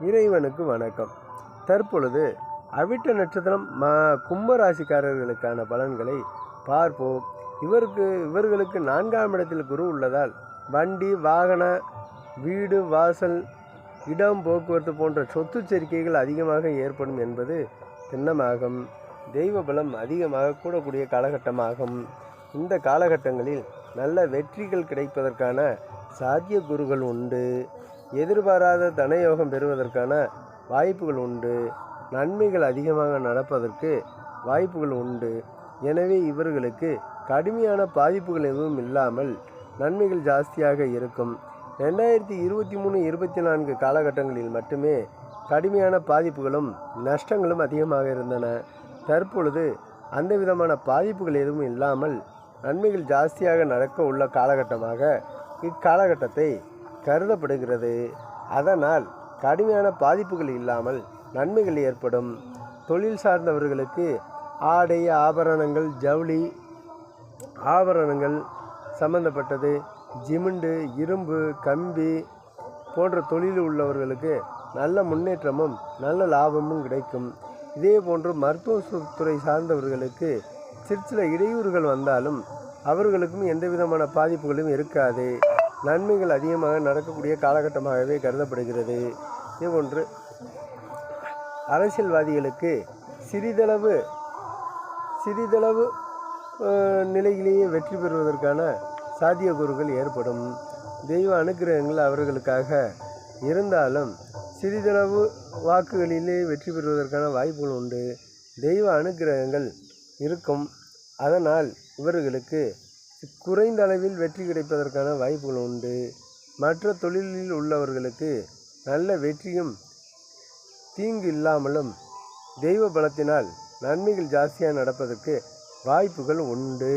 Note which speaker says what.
Speaker 1: இறைவனுக்கு வணக்கம். தற்பொழுது அவிட்ட நட்சத்திரம் ம கும்பராசிக்காரர்களுக்கான பலன்களை பார்ப்போம். இவருக்கு இவர்களுக்கு நான்காம் இடத்தில் குரு உள்ளதால் வண்டி வாகன வீடு வாசல் இடம் போக்குவரத்து போன்ற சொத்து சேர்க்கைகள் அதிகமாக ஏற்படும் என்பது திண்ணமாகும் தெய்வ பலம் அதிகமாக கூடக்கூடிய காலகட்டமாகும். இந்த காலகட்டங்களில் நல்ல வெற்றிகள் கிடைப்பதற்கான சாத்திய குருகள் உண்டு. எதிர்பாராத தனயோகம் பெறுவதற்கான வாய்ப்புகள் உண்டு. நன்மைகள் அதிகமாக நடப்பதற்கு வாய்ப்புகள் உண்டு. எனவே இவர்களுக்கு கடுமையான பாதிப்புகள் எதுவும் இல்லாமல் நன்மைகள் ஜாஸ்தியாக இருக்கும். ரெண்டாயிரத்தி இருபத்தி மூணு இருபத்தி நான்கு காலகட்டங்களில் மட்டுமே கடுமையான பாதிப்புகளும் நஷ்டங்களும் அதிகமாக இருந்தன. தற்பொழுது அந்த விதமான பாதிப்புகள் எதுவும் இல்லாமல் நன்மைகள் ஜாஸ்தியாக நடக்க உள்ள காலகட்டமாக இக்காலகட்டத்தை கருதப்படுகிறது. அதனால் கடுமையான பாதிப்புகள் இல்லாமல் நன்மைகள் ஏற்படும். தொழில் சார்ந்தவர்களுக்கு ஆடை ஆபரணங்கள் ஜவுளி ஆபரணங்கள் சம்பந்தப்பட்டது. ஜிமிண்டு இரும்பு கம்பி போன்ற தொழில் உள்ளவர்களுக்கு நல்ல முன்னேற்றமும் நல்ல லாபமும் கிடைக்கும். இதே போன்று மருத்துவ துறை சார்ந்தவர்களுக்கு சிற்சில இடையூறுகள் வந்தாலும் அவர்களுக்கும் எந்த விதமான பாதிப்புகளும் இருக்காது. நன்மைகள் அதிகமாக நடக்கக்கூடிய காலகட்டமாகவே கருதப்படுகிறது. இதுபோன்று அரசியல்வாதிகளுக்கு சிறிதளவு சிறிதளவு நிலையிலேயே வெற்றி பெறுவதற்கான சாத்தியக்கூறுகள் ஏற்படும். தெய்வ அனுக்கிரகங்கள் அவர்களுக்காக இருந்தாலும் சிறிதளவு வாக்குகளிலே வெற்றி பெறுவதற்கான வாய்ப்புகள் உண்டு. தெய்வ அனுக்கிரகங்கள் இருக்கும். அதனால் இவர்களுக்கு குறைந்த அளவில் வெற்றி கிடைப்பதற்கான வாய்ப்புகள் உண்டு. மற்ற தொழிலில் உள்ளவர்களுக்கு நல்ல வெற்றியும் தீங்கு இல்லாமலும் தெய்வ பலத்தினால் நன்மைகள் ஜாஸ்தியாக நடப்பதற்கு வாய்ப்புகள் உண்டு.